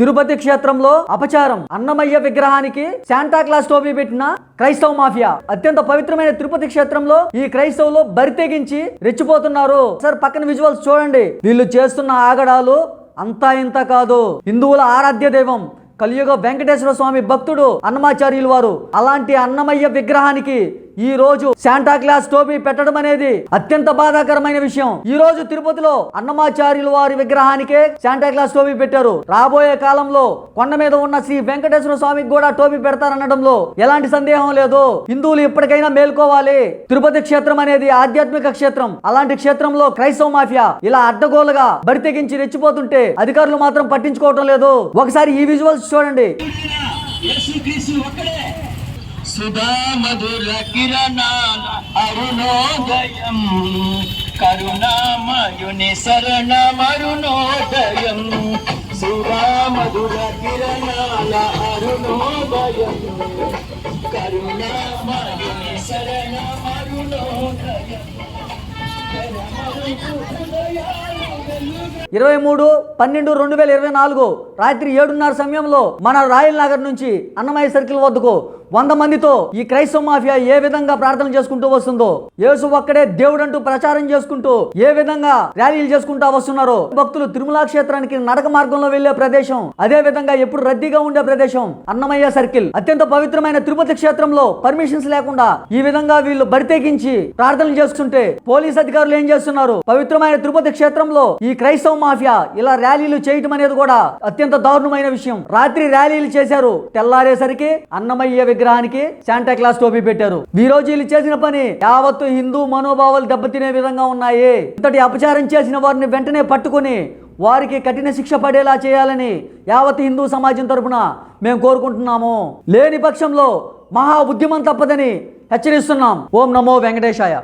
తిరుపతి క్షేత్రంలో అపచారం. అన్నమయ్య విగ్రహానికి శాంటా క్లాస్ టోపీ పెట్టిన క్రైస్తవ మాఫియా. అత్యంత పవిత్రమైన తిరుపతి క్షేత్రంలో ఈ క్రైస్తవులు బరితెగించి రెచ్చిపోతున్నారు. సార్ పక్కన విజువల్స్ చూడండి. వీళ్ళు చేస్తున్న ఆగడాలు అంతా ఇంత కాదు. హిందువుల ఆరాధ్య దైవం కలియుగ వెంకటేశ్వర స్వామి భక్తుడు అన్నమాచార్యులు వారు. అలాంటి అన్నమయ్య విగ్రహానికి ఈ రోజు శాంటా క్లాస్ టోపీ పెట్టడం అనేది అత్యంత బాధాకరమైన విషయం. ఈ రోజు తిరుపతిలో అన్నమాచార్యులు వారి విగ్రహానికే శాంటా క్లాస్ టోపీ పెట్టారు. రాబోయే కాలంలో కొండ మీద ఉన్న శ్రీ వెంకటేశ్వర స్వామికి కూడా టోపీ పెడతారనడంలో ఎలాంటి సందేహం లేదు. హిందువులు ఇప్పటికైనా మేల్కోవాలి. తిరుపతి క్షేత్రం అనేది ఆధ్యాత్మిక క్షేత్రం. అలాంటి క్షేత్రంలో క్రైస్తవ మాఫియా ఇలా అడ్డగోలుగా బడితెగించి రెచ్చిపోతుంటే అధికారులు మాత్రం పట్టించుకోవటం లేదు. ఒకసారి ఈ విజువల్స్ చూడండి. సుధా మధుర కిరణాల అరుణోదయం. కరుణామయుని శరణమరుణోదయం సుధా మధుర కిరణాల అరుణోదయం. కరుణామయుని శరణమరుణోదయం ఇరవై మూడు పన్నెండు రెండు వేల ఇరవై నాలుగు రాత్రి ఏడున్నర సమయంలో మన రాయల్ నగర్ నుంచి అన్నమయ్య సర్కిల్ వద్దకు వంద మందితో ఈ క్రైస్తవ మాఫియా ఏ విధంగా ప్రార్థన చేసుకుంటూ వస్తుందో యేసు ఒక్కడే దేవుడంటూ ప్రచారం చేసుకుంటూ ఏ విధంగా ర్యాలీలు చేసుకుంటూ వస్తున్నారో భక్తులు తిరుమల క్షేత్రానికి నడక మార్గంలో వెళ్ళే ప్రదేశం అదే విధంగా ఎప్పుడు రద్దీగా ఉండే ప్రదేశం అన్నమయ్య సర్కిల్. అత్యంత పవిత్రమైన తిరుపతి క్షేత్రంలో పర్మిషన్స్ లేకుండా ఈ విధంగా వీళ్ళు బరితెగించి ప్రార్థనలు చేస్తుంటే పోలీస్ అధికారులు ఏం చేస్తున్నారు? పవిత్రమైన తిరుపతి క్షేత్రంలో ఈ క్రైస్తవ మాఫియా ఇలా ర్యాలీలు చేయటం అనేది కూడా అత్యంత దారుణమైన విషయం. రాత్రి ర్యాలీలు చేశారు తెల్లారేసరికి అన్నమయ్య విగ్రహానికి శాంటా క్లాస్ టోపీ పెట్టారు. ఈ వీళ్ళు చేసిన పని యావత్తు హిందూ మనోభావాలు దెబ్బతినే విధంగా ఉన్నాయి. ఇంతటి అపచారం చేసిన వారిని వెంటనే పట్టుకుని వారికి కఠిన శిక్ష పడేలా చేయాలని యావత్ హిందూ సమాజం తరపున మేము కోరుకుంటున్నాము. లేని పక్షంలో మహా ఉద్యమం తప్పదని హెచ్చరిస్తున్నాం. ఓం నమో వెంకటేశాయ.